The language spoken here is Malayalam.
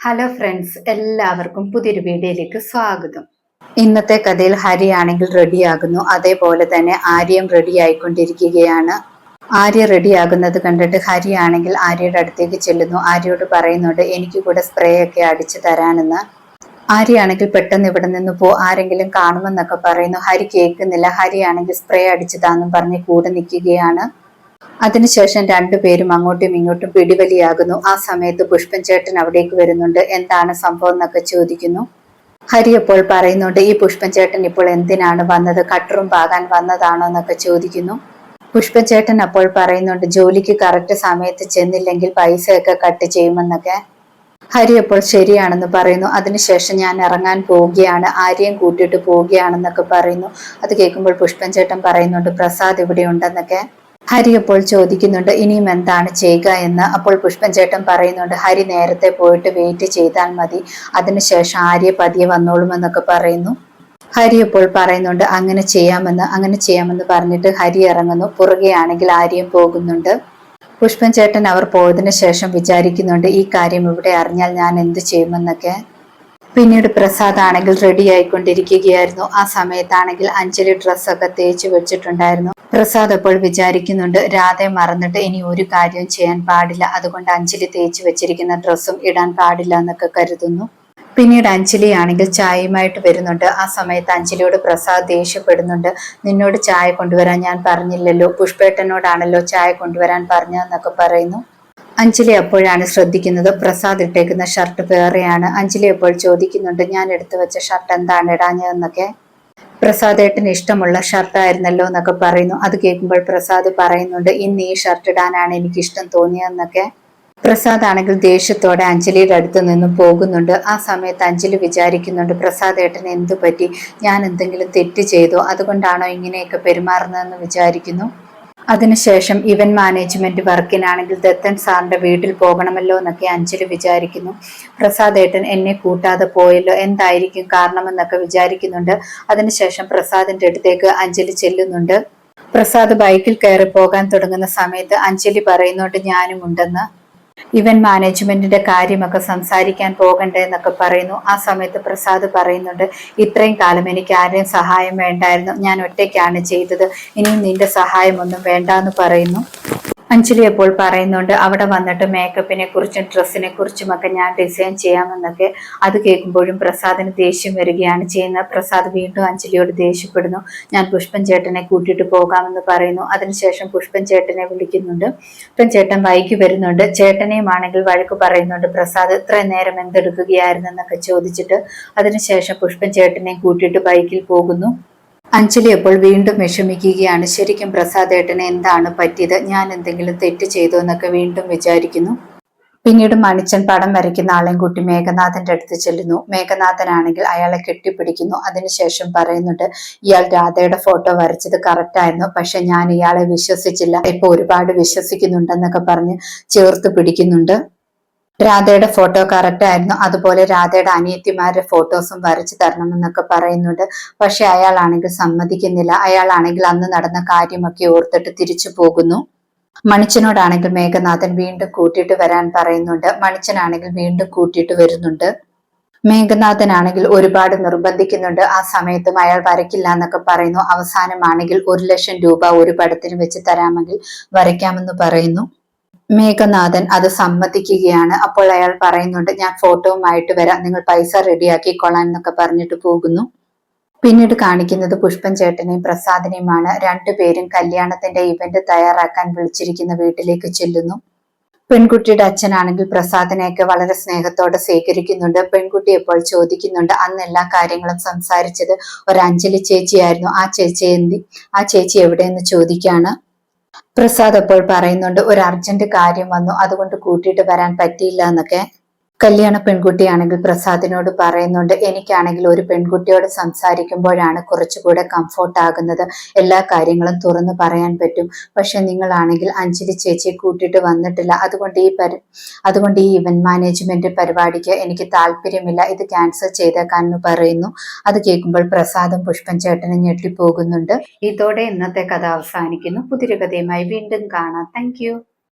ഹലോ ഫ്രണ്ട്സ് എല്ലാവർക്കും പുതിയൊരു വീഡിയോയിലേക്ക് സ്വാഗതം. ഇന്നത്തെ കഥയിൽ ഹരി ആണെങ്കിൽ റെഡിയാകുന്നു അതേപോലെ തന്നെ ആര്യം റെഡി ആയിക്കൊണ്ടിരിക്കുകയാണ്. ആര്യ റെഡിയാകുന്നത് കണ്ടിട്ട് ഹരി ആണെങ്കിൽ ആര്യയുടെ അടുത്തേക്ക് ചെല്ലുന്നു. ആര്യയോട് പറയുന്നുണ്ട് എനിക്ക് കൂടെ സ്പ്രേ ഒക്കെ അടിച്ചു തരാനെന്ന്. ആര്യാണെങ്കിൽ പെട്ടെന്ന് ഇവിടെ നിന്ന് പോ ആരെങ്കിലും കാണുമെന്നൊക്കെ പറയുന്നു. ഹരി കേൾക്കുന്നില്ല. ഹരി ആണെങ്കിൽ സ്പ്രേ അടിച്ചു താന്നും പറഞ്ഞ് കൂടെ നിൽക്കുകയാണ്. അതിനുശേഷം രണ്ടുപേരും അങ്ങോട്ടും ഇങ്ങോട്ടും പിടിവലിയാകുന്നു. ആ സമയത്ത് പുഷ്പൻ ചേട്ടൻ അവിടേക്ക് വരുന്നുണ്ട്. എന്താണ് സംഭവം എന്നൊക്കെ ചോദിക്കുന്നു. ഹരി അപ്പോൾ പറയുന്നുണ്ട് ഈ പുഷ്പൻ ചേട്ടൻ ഇപ്പോൾ എന്തിനാണ് വന്നത്? കട്ടറും പാകാൻ വന്നതാണോ എന്നൊക്കെ ചോദിക്കുന്നു. പുഷ്പൻ ചേട്ടൻ അപ്പോൾ പറയുന്നുണ്ട് ജോലിക്ക് കറക്റ്റ് സമയത്ത് ചെന്നില്ലെങ്കിൽ പൈസയൊക്കെ കട്ട് ചെയ്യുമെന്നൊക്കെ. ഹരി അപ്പോൾ ശരിയാണെന്ന് പറയുന്നു. അതിനുശേഷം ഞാൻ ഇറങ്ങാൻ പോവുകയാണ്. ആരെയും കൂട്ടിയിട്ട് പോവുകയാണെന്നൊക്കെ പറയുന്നു. അത് കേൾക്കുമ്പോൾ പുഷ്പൻ ചേട്ടൻ പറയുന്നുണ്ട് പ്രസാദ് ഇവിടെ ഉണ്ടെന്നൊക്കെ. ഹരി അപ്പോൾ ചോദിക്കുന്നുണ്ട് ഇനിയും എന്താണ് ചെയ്യുക എന്ന്? അപ്പോൾ പുഷ്പൻ ചേട്ടൻ പറയുന്നുണ്ട് ഹരി നേരത്തെ പോയിട്ട് വെയിറ്റ് ചെയ്താൽ മതി. അതിനുശേഷം ആര്യ പതിയെ വന്നോളുമെന്നൊക്കെ പറയുന്നു. ഹരി അപ്പോൾ പറയുന്നുണ്ട് അങ്ങനെ ചെയ്യാമെന്ന്. അങ്ങനെ ചെയ്യാമെന്ന് പറഞ്ഞിട്ട് ഹരി ഇറങ്ങുന്നു. പുറകെയാണെങ്കിൽ ആര്യം പോകുന്നുണ്ട്. പുഷ്പൻ ചേട്ടൻ അവർ പോയതിനു ശേഷം വിചാരിക്കുന്നുണ്ട് ഈ കാര്യം ഇവിടെ അറിഞ്ഞാൽ ഞാൻ എന്ത് ചെയ്യുമെന്നൊക്കെ. പിന്നീട് പ്രസാദ് ആണെങ്കിൽ റെഡി ആയിക്കൊണ്ടിരിക്കുകയായിരുന്നു. ആ സമയത്താണെങ്കിൽ അഞ്ജലി ഡ്രസ്സൊക്കെ തേച്ച് വെച്ചിട്ടുണ്ടായിരുന്നു. പ്രസാദ് അപ്പോൾ വിചാരിക്കുന്നുണ്ട് രാധയെ മറന്നിട്ട് ഇനി ഒരു കാര്യവും ചെയ്യാൻ പാടില്ല. അതുകൊണ്ട് അഞ്ജലി തേച്ച് വെച്ചിരിക്കുന്ന ഡ്രസ്സും ഇടാൻ പാടില്ല എന്നൊക്കെ കരുതുന്നു. പിന്നീട് അഞ്ജലി ആണെങ്കിൽ ചായയുമായിട്ട് വരുന്നുണ്ട്. ആ സമയത്ത് അഞ്ജലിയോട് പ്രസാദ് ദേഷ്യപ്പെടുന്നുണ്ട്. നിന്നോട് ചായ കൊണ്ടുവരാൻ ഞാൻ പറഞ്ഞില്ലല്ലോ. പുഷ്പേട്ടനോടാണല്ലോ ചായ കൊണ്ടുവരാൻ പറഞ്ഞതെന്നൊക്കെ പറയുന്നു. അഞ്ജലി അപ്പോഴാണ് ശ്രദ്ധിക്കുന്നത്. പ്രസാദ് ഇട്ടേക്കുന്ന ഷർട്ട് വേറെയാണ്. അഞ്ജലി അപ്പോൾ ചോദിക്കുന്നുണ്ട് ഞാൻ എടുത്തു വെച്ച ഷർട്ട് എന്താണ്? ഇടാഞ്ഞതെന്നൊക്കെ. പ്രസാദ് ഏട്ടന് ഇഷ്ടമുള്ള ഷർട്ടായിരുന്നല്ലോ എന്നൊക്കെ പറയുന്നു. അത് കേൾക്കുമ്പോൾ പ്രസാദ് പറയുന്നുണ്ട് ഇന്ന് ഈ ഷർട്ട് ഇടാനാണ് എനിക്ക് ഇഷ്ടം തോന്നിയതെന്നൊക്കെ. പ്രസാദ് ആണെങ്കിൽ ദേഷ്യത്തോടെ അഞ്ജലിയുടെ അടുത്ത് നിന്ന് പോകുന്നുണ്ട്. ആ സമയത്ത് അഞ്ജലി വിചാരിക്കുന്നുണ്ട് പ്രസാദ് ഏട്ടന് എന്തു പറ്റി ഞാൻ എന്തെങ്കിലും തെറ്റ് ചെയ്തോ? അതുകൊണ്ടാണോ ഇങ്ങനെയൊക്കെ പെരുമാറുന്നതെന്ന് വിചാരിക്കുന്നു. അതിനുശേഷം ഇവന്റ് മാനേജ്മെന്റ് വർക്കിനാണെങ്കിൽ ദത്തൻ സാറിന്റെ വീട്ടിൽ പോകണമല്ലോ എന്നൊക്കെ അഞ്ജലി വിചാരിക്കുന്നു. പ്രസാദ് ഏട്ടൻ എന്നെ കൂട്ടാതെ പോയല്ലോ എന്തായിരിക്കും കാരണമെന്നൊക്കെ വിചാരിക്കുന്നുണ്ട്. അതിനുശേഷം പ്രസാദിന്റെ അടുത്തേക്ക് അഞ്ജലി ചെല്ലുന്നുണ്ട്. പ്രസാദ് ബൈക്കിൽ കയറി പോകാൻ തുടങ്ങുന്ന സമയത്ത് അഞ്ജലി പറയുന്നുണ്ട് ഞാനും ഉണ്ടെന്ന് ഇവന്റ് മാനേജ്മെന്റിന്റെ കാര്യമൊക്കെ സംസാരിക്കാൻ പോകണ്ടേ എന്നൊക്കെ പറയുന്നു. ആ സമയത്ത് പ്രസാദ് പറയുന്നുണ്ട് ഇത്രയും കാലം എനിക്ക് ആരെയും സഹായം വേണ്ടായിരുന്നു. ഞാൻ ഒറ്റയ്ക്കാണ് ചെയ്തത്. ഇനിയും നിന്റെ സഹായമൊന്നും വേണ്ട എന്ന് പറയുന്നു. അഞ്ജലി അപ്പോൾ പറയുന്നുണ്ട് അവിടെ വന്നിട്ട് മേക്കപ്പിനെ കുറിച്ചും ഡ്രസ്സിനെ കുറിച്ചും ഒക്കെ ഞാൻ ഡിസൈൻ ചെയ്യാമെന്നൊക്കെ. അത് കേൾക്കുമ്പോഴും പ്രസാദിന് ദേഷ്യം വരികയാണ് ചെയ്യുന്നത്. പ്രസാദ് വീണ്ടും അഞ്ജലിയോട് ദേഷ്യപ്പെടുന്നു. ഞാൻ പുഷ്പൻ ചേട്ടനെ കൂട്ടിയിട്ട് പോകാമെന്ന് പറയുന്നു. അതിനുശേഷം പുഷ്പൻ ചേട്ടനെ വിളിക്കുന്നുണ്ട്. പുഷ്പൻ ചേട്ടൻ വൈകി വരുന്നുണ്ട്. ചേട്ടനെയും ആണെങ്കിൽ വഴക്ക് പറയുന്നുണ്ട്. പ്രസാദ് ഇത്രയും നേരം എന്തെടുക്കുകയായിരുന്നു എന്നൊക്കെ ചോദിച്ചിട്ട് അതിനുശേഷം പുഷ്പൻ ചേട്ടനെയും കൂട്ടിയിട്ട് ബൈക്കിൽ പോകുന്നു. അഞ്ജലി അപ്പോൾ വീണ്ടും വിഷമിക്കുകയാണ്. ശരിക്കും പ്രസാദ് ഏട്ടന് എന്താണ് പറ്റിയത്? ഞാൻ എന്തെങ്കിലും തെറ്റ് ചെയ്തു എന്നൊക്കെ വീണ്ടും വിചാരിക്കുന്നു. പിന്നീട് മണിച്ചൻ പടം വരയ്ക്കുന്ന ആളെയും കൂട്ടി മേഘനാഥന്റെ അടുത്ത് ചെല്ലുന്നു. മേഘനാഥനാണെങ്കിൽ അയാളെ കെട്ടിപ്പിടിക്കുന്നു. അതിനുശേഷം പറയുന്നുണ്ട് ഇയാൾ രാധയുടെ ഫോട്ടോ വരച്ചത് കറക്റ്റായിരുന്നു പക്ഷെ ഞാൻ ഇയാളെ വിശ്വസിച്ചില്ല. ഇപ്പൊ ഒരുപാട് വിശ്വസിക്കുന്നുണ്ടെന്നൊക്കെ പറഞ്ഞ് ചേർത്ത് പിടിക്കുന്നുണ്ട്. രാധയുടെ ഫോട്ടോ കറക്റ്റ് ആയിരുന്നു. അതുപോലെ രാധയുടെ അനിയത്തിമാരുടെ ഫോട്ടോസും വരച്ചു തരണമെന്നൊക്കെ പറയുന്നുണ്ട്. പക്ഷെ അയാളാണെങ്കിൽ സമ്മതിക്കുന്നില്ല. അയാളാണെങ്കിൽ അന്ന് നടന്ന കാര്യമൊക്കെ ഓർത്തിട്ട് തിരിച്ചു പോകുന്നു. മണിച്ചനോടാണെങ്കിൽ മേഘനാഥൻ വീണ്ടും കൂട്ടിയിട്ട് വരാൻ പറയുന്നുണ്ട്. മണിച്ചനാണെങ്കിൽ വീണ്ടും കൂട്ടിയിട്ട് വരുന്നുണ്ട്. മേഘനാഥനാണെങ്കിൽ ഒരുപാട് നിർബന്ധിക്കുന്നുണ്ട്. ആ സമയത്തും അയാൾ വരയ്ക്കില്ല എന്നൊക്കെ പറയുന്നു. അവസാനമാണെങ്കിൽ ഒരു ലക്ഷം രൂപ ഒരു പടത്തിന് വെച്ച് തരാമെങ്കിൽ വരയ്ക്കാമെന്ന് പറയുന്നു. മേഘനാഥൻ അത് സമ്മതിക്കുകയാണ്. അപ്പോൾ അയാൾ പറയുന്നുണ്ട് ഞാൻ ഫോട്ടോവുമായിട്ട് വരാം. നിങ്ങൾ പൈസ റെഡിയാക്കി റെഡിയാക്കിക്കൊള്ളാൻ എന്നൊക്കെ പറഞ്ഞിട്ട് പോകുന്നു. പിന്നീട് കാണിക്കുന്നത് പുഷ്പൻ ചേട്ടനെയും പ്രസാദിനെയുമാണ്. രണ്ടുപേരും കല്യാണത്തിന്റെ ഇവന്റ് തയ്യാറാക്കാൻ വിളിച്ചിരിക്കുന്ന വീട്ടിലേക്ക് ചെല്ലുന്നു. പെൺകുട്ടിയുടെ അച്ഛനാണെങ്കിൽ പ്രസാദിനെയൊക്കെ വളരെ സ്നേഹത്തോടെ സ്വീകരിക്കുന്നുണ്ട്. പെൺകുട്ടി എപ്പോൾ ചോദിക്കുന്നുണ്ട് അന്ന് എല്ലാ കാര്യങ്ങളും സംസാരിച്ചത് ഒരു അഞ്ജലി ചേച്ചിയായിരുന്നു. ആ ചേച്ചി എന്തി ആ ചേച്ചി എവിടെയെന്ന് ചോദിക്കാണ്? പ്രസാദ് അപ്പോൾ പറയുന്നുണ്ട് ഒരു അർജന്റ് കാര്യം വന്നു അതുകൊണ്ട് കൂട്ടിയിട്ട് വരാൻ പറ്റിയില്ല എന്നൊക്കെ. കല്യാണ പെൺകുട്ടിയാണെങ്കിൽ പ്രസാദിനോട് പറയുന്നുണ്ട് എനിക്കാണെങ്കിൽ ഒരു പെൺകുട്ടിയോട് സംസാരിക്കുമ്പോഴാണ് കുറച്ചുകൂടെ കംഫോർട്ട് ആകുന്നത്. എല്ലാ കാര്യങ്ങളും തുറന്നു പറയാൻ പറ്റും. പക്ഷെ നിങ്ങളാണെങ്കിൽ അഞ്ജലി ചേച്ചിയെ കൂട്ടിയിട്ട് വന്നിട്ടില്ല. അതുകൊണ്ട് ഈ പരി അതുകൊണ്ട് ഈ ഇവന്റ് മാനേജ്മെന്റ് പരിപാടിക്ക് എനിക്ക് താല്പര്യമില്ല. ഇത് ക്യാൻസൽ ചെയ്തേക്കാൻ എന്ന് പറയുന്നു. അത് കേൾക്കുമ്പോൾ പ്രസാദും പുഷ്പൻ ചേട്ടനും ഞെട്ടിപ്പോകുന്നുണ്ട്. ഇതോടെ ഇന്നത്തെ കഥ അവസാനിക്കുന്നു. പുതിയൊരു കഥയുമായി വീണ്ടും കാണാം. താങ്ക്